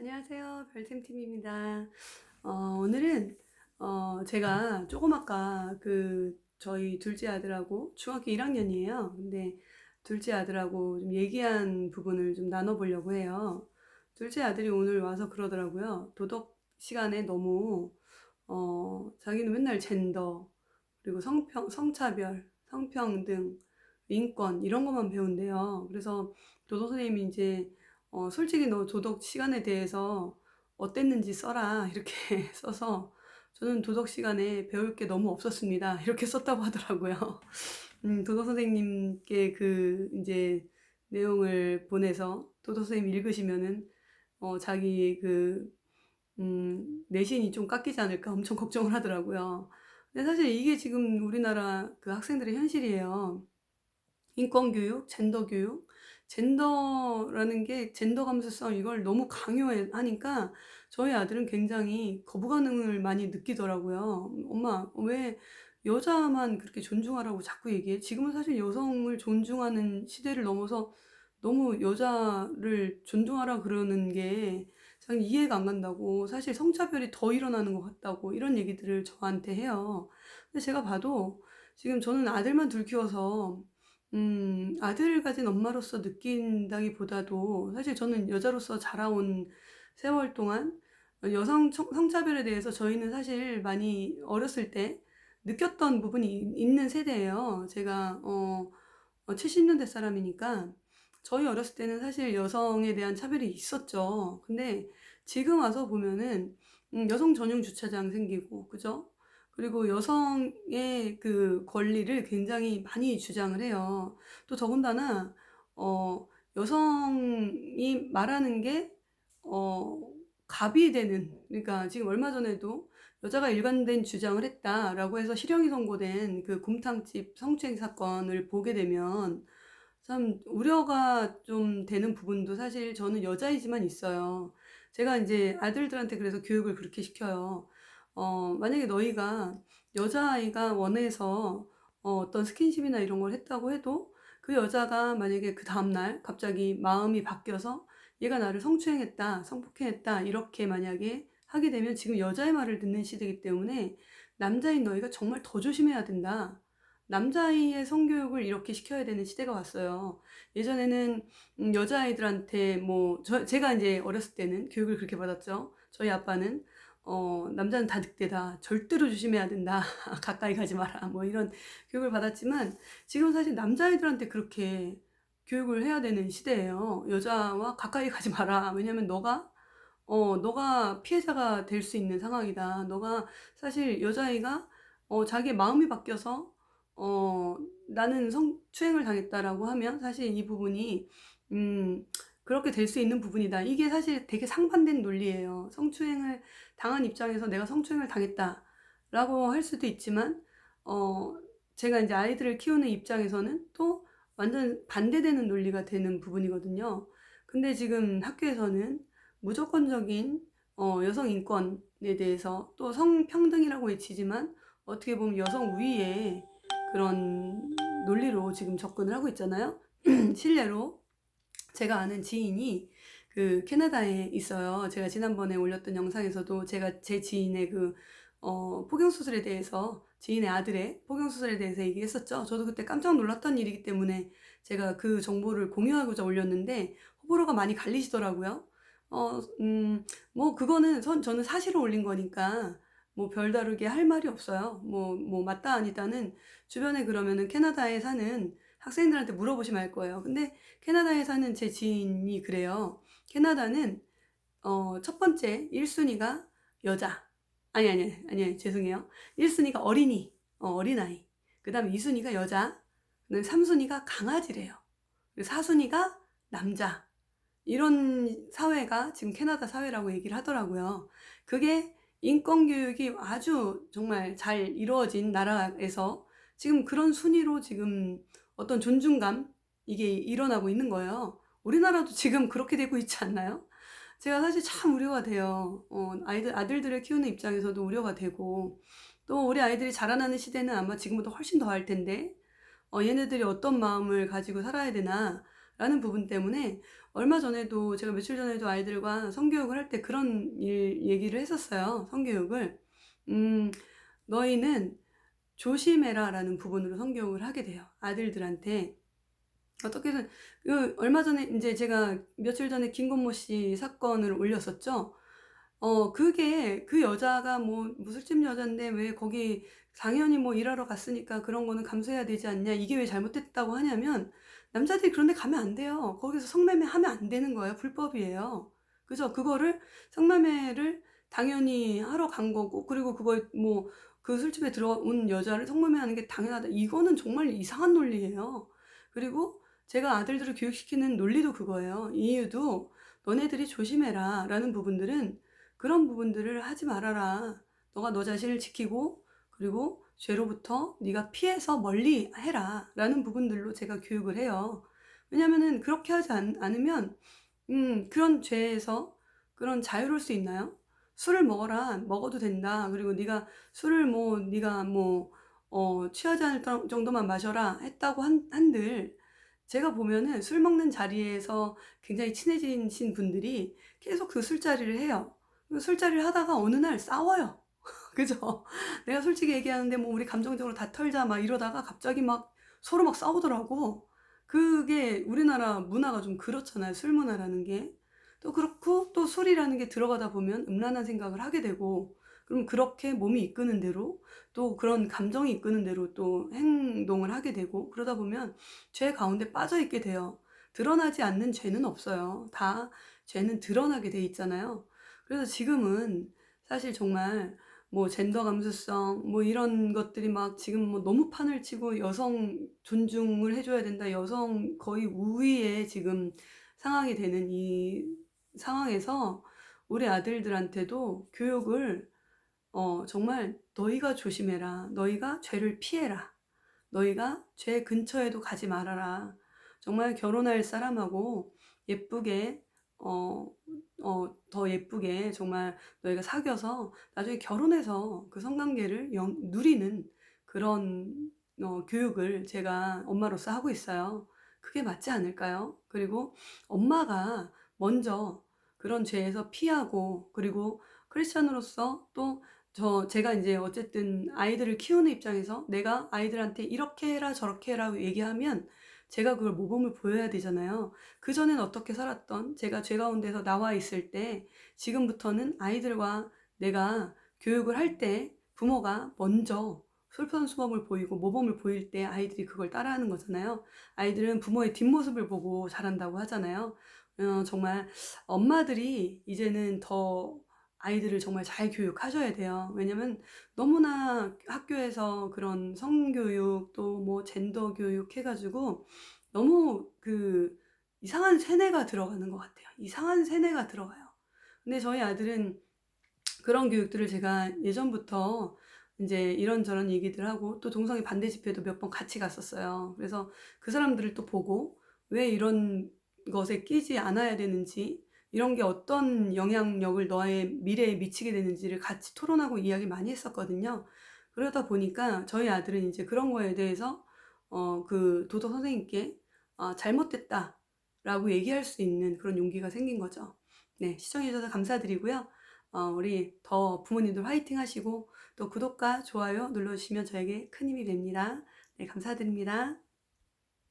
안녕하세요. 별템팀입니다. 어, 오늘은 어, 제가 조금 아까 그 저희 둘째 아들하고 중학교 1학년이에요. 근데 둘째 아들하고 좀 얘기한 부분을 좀 나눠보려고 해요. 둘째 아들이 오늘 와서 그러더라고요. 도덕 시간에 너무 어, 자기는 맨날 젠더 그리고 성평, 성차별, 성평등, 인권 이런 것만 배운대요. 그래서 도덕 선생님이 이제 어, 솔직히 너 도덕 시간에 대해서 어땠는지 써라 이렇게 써서 저는 도덕 시간에 배울 게 너무 없었습니다 이렇게 썼다고 하더라고요. 음, 도덕 선생님께 그 이제 내용을 보내서 도덕 선생님 읽으시면은 어, 자기 그 음, 내신이 좀 깎이지 않을까 엄청 걱정을 하더라고요. 근데 사실 이게 지금 우리나라 그 학생들의 현실이에요. 인권 교육, 젠더 교육, 젠더라는 게 젠더 감수성 이걸 너무 강요하니까 저희 아들은 굉장히 거부감을 많이 느끼더라고요. 엄마, 왜 여자만 그렇게 존중하라고 자꾸 얘기해? 지금은 사실 여성을 존중하는 시대를 넘어서 너무 여자를 존중하라 그러는 게 이해가 안 간다고 사실 성차별이 더 일어나는 것 같다고 이런 얘기들을 저한테 해요. 근데 제가 봐도 지금 저는 아들만 둘 키워서 음, 아들을 가진 엄마로서 느낀다기보다도 사실 저는 여자로서 자라온 세월 동안 여성 청- 성차별에 대해서 저희는 사실 많이 어렸을 때 느꼈던 부분이 이- 있는 세대예요. 제가 어, 70년대 사람이니까 저희 어렸을 때는 사실 여성에 대한 차별이 있었죠. 근데 지금 와서 보면은 음, 여성 전용 주차장 생기고, 그죠? 그리고 여성의 그 권리를 굉장히 많이 주장을 해요. 또 더군다나, 어, 여성이 말하는 게, 어, 갑이 되는, 그러니까 지금 얼마 전에도 여자가 일관된 주장을 했다라고 해서 실형이 선고된 그 곰탕집 성추행 사건을 보게 되면 참 우려가 좀 되는 부분도 사실 저는 여자이지만 있어요. 제가 이제 아들들한테 그래서 교육을 그렇게 시켜요. 어, 만약에 너희가 여자아이가 원해서 어, 어떤 스킨십이나 이런 걸 했다고 해도 그 여자가 만약에 그 다음날 갑자기 마음이 바뀌어서 얘가 나를 성추행했다, 성폭행했다, 이렇게 만약에 하게 되면 지금 여자의 말을 듣는 시대이기 때문에 남자인 너희가 정말 더 조심해야 된다. 남자아이의 성교육을 이렇게 시켜야 되는 시대가 왔어요. 예전에는 음, 여자아이들한테 뭐, 저, 제가 이제 어렸을 때는 교육을 그렇게 받았죠. 저희 아빠는, 어, 남자는 다 늑대다. 절대로 조심해야 된다. 가까이 가지 마라. 뭐 이런 교육을 받았지만 지금 사실 남자아이들한테 그렇게 교육을 해야 되는 시대예요. 여자와 가까이 가지 마라. 왜냐면 너가 어, 너가 피해자가 될 수 있는 상황이다. 너가 사실 여자아이가 어, 자기 마음이 바뀌어서 어, 나는 성 추행을 당했다라고 하면 사실 이 부분이 음, 그렇게 될 수 있는 부분이다. 이게 사실 되게 상반된 논리예요. 성추행을 당한 입장에서 내가 성추행을 당했다라고 할 수도 있지만 어, 제가 이제 아이들을 키우는 입장에서는 또 완전 반대되는 논리가 되는 부분이거든요. 근데 지금 학교에서는 무조건적인 어, 여성 인권에 대해서 또 성평등이라고 외치지만 어떻게 보면 여성 우위에 그런 논리로 지금 접근을 하고 있잖아요. 실례로 제가 아는 지인이 그 캐나다에 있어요. 제가 지난번에 올렸던 영상에서도 제가 제 지인의 그 어, 포경수술에 대해서 지인의 아들의 포경수술에 대해서 얘기했었죠. 저도 그때 깜짝 놀랐던 일이기 때문에 제가 그 정보를 공유하고자 올렸는데 호불호가 많이 갈리시더라고요. 어, 음, 뭐 그거는 선, 저는 사실을 올린 거니까 뭐 별다르게 할 말이 없어요. 뭐, 뭐 맞다 아니다는 주변에 그러면은 캐나다에 사는 학생들한테 물어보시면 알 거예요. 근데 캐나다에 사는 제 지인이 그래요. 캐나다는 어, 첫 번째 1순위가 여자. 아니 아니 아니 죄송해요. 1순위가 어린이. 어, 어린아이. 그 다음에 2순위가 여자. 그 다음에 3순위가 강아지래요. 그리고 4순위가 남자. 이런 사회가 지금 캐나다 사회라고 얘기를 하더라고요. 그게 인권 교육이 아주 정말 잘 이루어진 나라에서 지금 그런 순위로 지금 어떤 존중감 이게 일어나고 있는 거예요. 우리나라도 지금 그렇게 되고 있지 않나요? 제가 사실 참 우려가 돼요. 어, 아이들, 아들들을 키우는 입장에서도 우려가 되고, 또 우리 아이들이 자라나는 시대는 아마 지금보다 훨씬 더 할 텐데, 어, 얘네들이 어떤 마음을 가지고 살아야 되나, 라는 부분 때문에, 얼마 전에도 제가 며칠 전에도 아이들과 성교육을 할 때 그런 일 얘기를 했었어요. 성교육을. 음, 너희는 조심해라 라는 부분으로 성교육을 하게 돼요. 아들들한테. 어떻게든, 그 얼마 전에 이제 제가 며칠 전에 김건모 씨 사건을 올렸었죠. 어, 그게 그 여자가 뭐 무술집 여잔데 왜 거기 당연히 뭐 일하러 갔으니까 그런 거는 감수해야 되지 않냐. 이게 왜 잘못됐다고 하냐면 남자들이 그런 데 가면 안 돼요. 거기서 성매매 하면 안 되는 거예요. 불법이에요. 그죠? 그거를 성매매를 당연히 하러 간 거고 그리고 그거 뭐그 술집에 들어온 여자를 성매매하는 게 당연하다. 이거는 정말 이상한 논리예요. 그리고 제가 아들들을 교육시키는 논리도 그거예요. 이유도 너네들이 조심해라 라는 부분들은 그런 부분들을 하지 말아라. 너가 너 자신을 지키고 그리고 죄로부터 네가 피해서 멀리 해라 라는 부분들로 제가 교육을 해요. 왜냐면은 그렇게 하지 않, 않으면 음, 그런 죄에서 그런 자유로울 수 있나요? 술을 먹어라 먹어도 된다 그리고 네가 술을 뭐 네가 뭐 어, 취하지 않을 정- 정도만 마셔라 했다고 한, 한들 제가 보면은 술 먹는 자리에서 굉장히 친해지신 분들이 계속 그 술자리를 해요. 그 술자리를 하다가 어느 날 싸워요. 그죠? 내가 솔직히 얘기하는데 뭐 우리 감정적으로 다 털자 막 이러다가 갑자기 막 서로 막 싸우더라고. 그게 우리나라 문화가 좀 그렇잖아요. 술 문화라는 게. 또 그렇고 또 술이라는 게 들어가다 보면 음란한 생각을 하게 되고 그럼 그렇게 몸이 이끄는 대로 또 그런 감정이 이끄는 대로 또 행동을 하게 되고 그러다 보면 죄 가운데 빠져 있게 돼요. 드러나지 않는 죄는 없어요. 다 죄는 드러나게 돼 있잖아요. 그래서 지금은 사실 정말 뭐 젠더 감수성 뭐 이런 것들이 막 지금 뭐 너무 판을 치고 여성 존중을 해줘야 된다 여성 거의 우위에 지금 상황이 되는 이 상황에서 우리 아들들한테도 교육을 어 정말 너희가 조심해라 너희가 죄를 피해라 너희가 죄 근처에도 가지 말아라 정말 결혼할 사람하고 예쁘게 어, 어, 더 예쁘게 정말 너희가 사귀어서 나중에 결혼해서 그 성관계를 영, 누리는 그런 어, 교육을 제가 엄마로서 하고 있어요. 그게 맞지 않을까요? 그리고 엄마가 먼저 그런 죄에서 피하고 그리고 크리스천으로서 또 저 제가 이제 어쨌든 아이들을 키우는 입장에서 내가 아이들한테 이렇게 해라 저렇게 해라 얘기하면 제가 그걸 모범을 보여야 되잖아요. 그 전엔 어떻게 살았던 제가 죄 가운데서 나와 있을 때 지금부터는 아이들과 내가 교육을 할 때 부모가 먼저 솔선수범을 보이고 모범을 보일 때 아이들이 그걸 따라하는 거잖아요. 아이들은 부모의 뒷모습을 보고 자란다고 하잖아요. 어, 정말 엄마들이 이제는 더 아이들을 정말 잘 교육하셔야 돼요. 왜냐면 너무나 학교에서 그런 성교육 또 뭐 젠더 교육 해가지고 너무 그 이상한 세뇌가 들어가는 것 같아요. 이상한 세뇌가 들어가요. 근데 저희 아들은 그런 교육들을 제가 예전부터 이제 이런저런 얘기들 하고 또 동성애 반대 집회도 몇 번 같이 갔었어요. 그래서 그 사람들을 또 보고 왜 이런 것에 끼지 않아야 되는지 이런 게 어떤 영향력을 너의 미래에 미치게 되는지를 같이 토론하고 이야기 많이 했었거든요. 그러다 보니까 저희 아들은 이제 그런 거에 대해서 어, 그 도덕 선생님께 어, 잘못됐다라고 얘기할 수 있는 그런 용기가 생긴 거죠. 네, 시청해주셔서 감사드리고요. 어, 우리 더 부모님들 화이팅 하시고 또 구독과 좋아요 눌러주시면 저에게 큰 힘이 됩니다. 네, 감사드립니다.